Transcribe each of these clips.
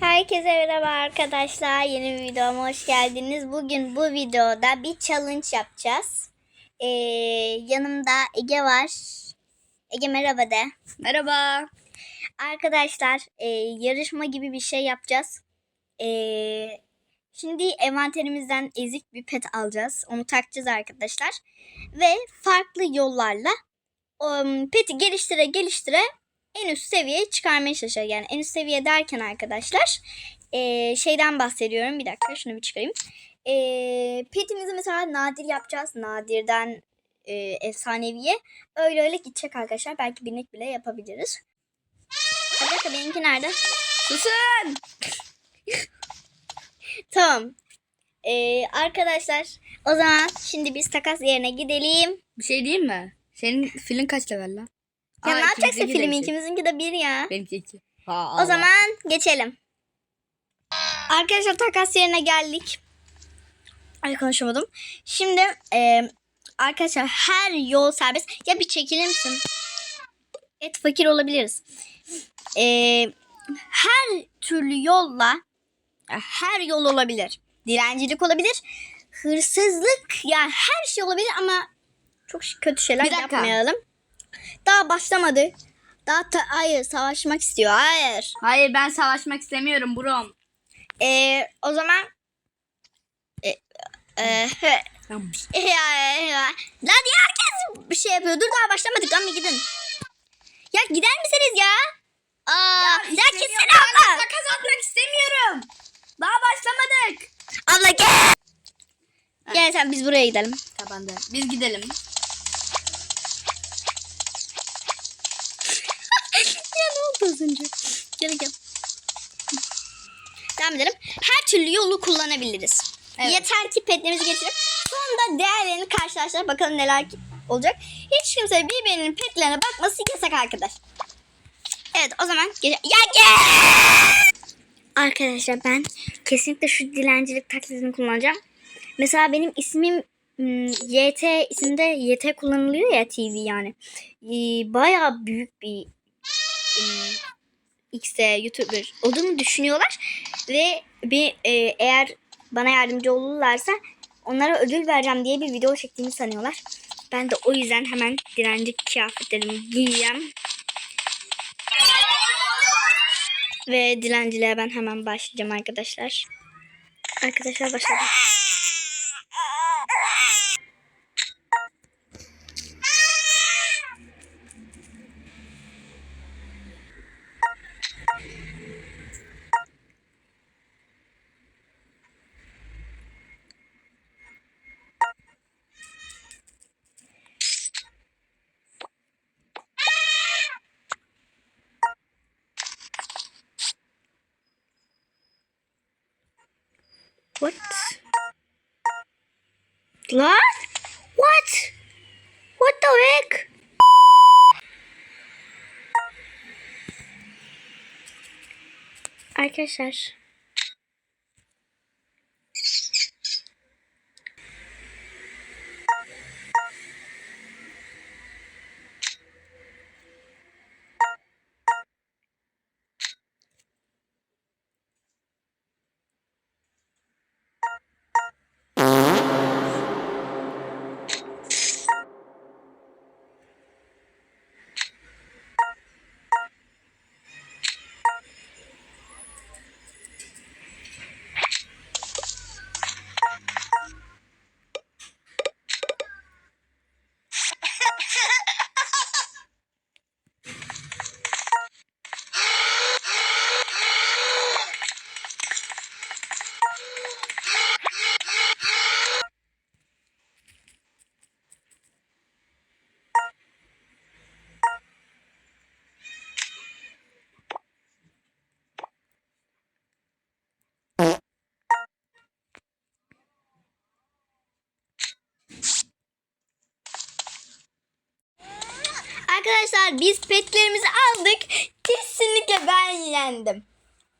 Herkese merhaba arkadaşlar. Yeni bir videoma hoş geldiniz. Bugün bu videoda bir challenge yapacağız. Ee, yanımda Ege var. Ege merhaba de. Merhaba. Arkadaşlar e, yarışma gibi bir şey yapacağız. Ee, şimdi envanterimizden ezik bir pet alacağız. Onu takacağız arkadaşlar. Ve farklı yollarla um, peti geliştire geliştire en üst seviyeye çıkarmaya çalışacağız. Yani en üst seviye derken arkadaşlar e, şeyden bahsediyorum. Bir dakika şunu bir çıkarayım. E, petimizi mesela nadir yapacağız. Nadirden e, efsaneviye. Öyle öyle gidecek arkadaşlar. Belki binlik bile yapabiliriz. Bir dakika benimki nerede? Susun. Tamam. E, arkadaşlar o zaman şimdi biz takas yerine gidelim. Bir şey diyeyim mi? Senin filin kaç level lan? Ya Aa, ne yapacaksın iki. İkimizinki de bir ya. Benimki iki. Ha, O zaman geçelim. Arkadaşlar takas yerine geldik. Ay konuşamadım. Şimdi e, arkadaşlar her yol serbest. Ya bir çekilir misin? Evet fakir olabiliriz. E, her türlü yolla her yol olabilir. Dilencilik olabilir. Hırsızlık ya her şey olabilir ama çok kötü şeyler yapmayalım. Daha başlamadı. Daha ta- hayır savaşmak istiyor. Hayır. Hayır ben savaşmak istemiyorum brom. Ee, o zaman e, e, he- ya, ya. Lan ya herkes bir şey yapıyor. Dur daha başlamadık bir gidin. Ya gider misiniz ya? Aa, ya, gitsene abla. Takas atmak istemiyorum. Daha başlamadık. Abla gel. Gel sen biz buraya gidelim. Kapandı. Biz gidelim. Az önce? Gel gel. Devam edelim. Her türlü yolu kullanabiliriz. Evet. Yeter ki petlerimizi getirip sonunda değerlerini karşılaştırıp bakalım neler olacak. Hiç kimse birbirinin petlerine bakması yasak arkadaş. Evet o zaman gece... Ya gel! Arkadaşlar ben kesinlikle şu dilencilik taklidini kullanacağım. Mesela benim ismim hmm, YT isimde YT kullanılıyor ya TV yani. Ee, Bayağı büyük bir X'e YouTuber olduğumu düşünüyorlar ve bir e, eğer bana yardımcı olurlarsa onlara ödül vereceğim diye bir video çektiğimi sanıyorlar. Ben de o yüzden hemen direnci kıyafetlerimi giyeceğim. Ve dilenciliğe ben hemen başlayacağım arkadaşlar. Arkadaşlar başladım. What? Lan? What? What the heck? Arkadaşlar. Arkadaşlar biz petlerimizi aldık. Kesinlikle ben yendim.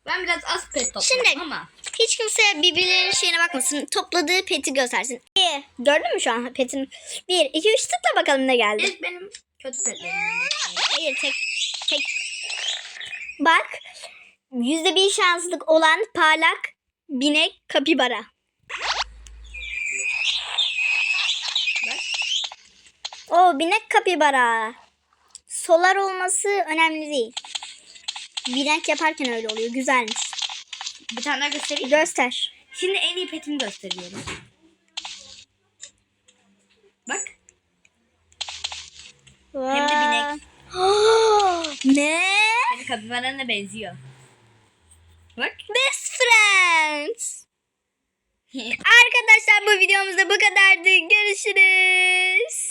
Ben biraz az pet topladım Şimdi- ama. Hiç kimse birbirlerinin şeyine bakmasın. Topladığı peti göstersin. İyi. Gördün mü şu an petin? Bir, iki, üç tıkla bakalım ne geldi. İlk benim kötü başlayalım. Hayır tek tek. Bak yüzde bir şanslık olan parlak binek kapibara. Bak. O binek kapibara. Solar olması önemli değil. Binek yaparken öyle oluyor. Güzelmiş. Bir tane daha göstereyim. Göster. Şimdi en iyi petimi gösteriyorum. Bak. Hem de binek. ne? Senin kapibarana benziyor. Bak. Best friends. Arkadaşlar bu videomuzda bu kadardı. Görüşürüz.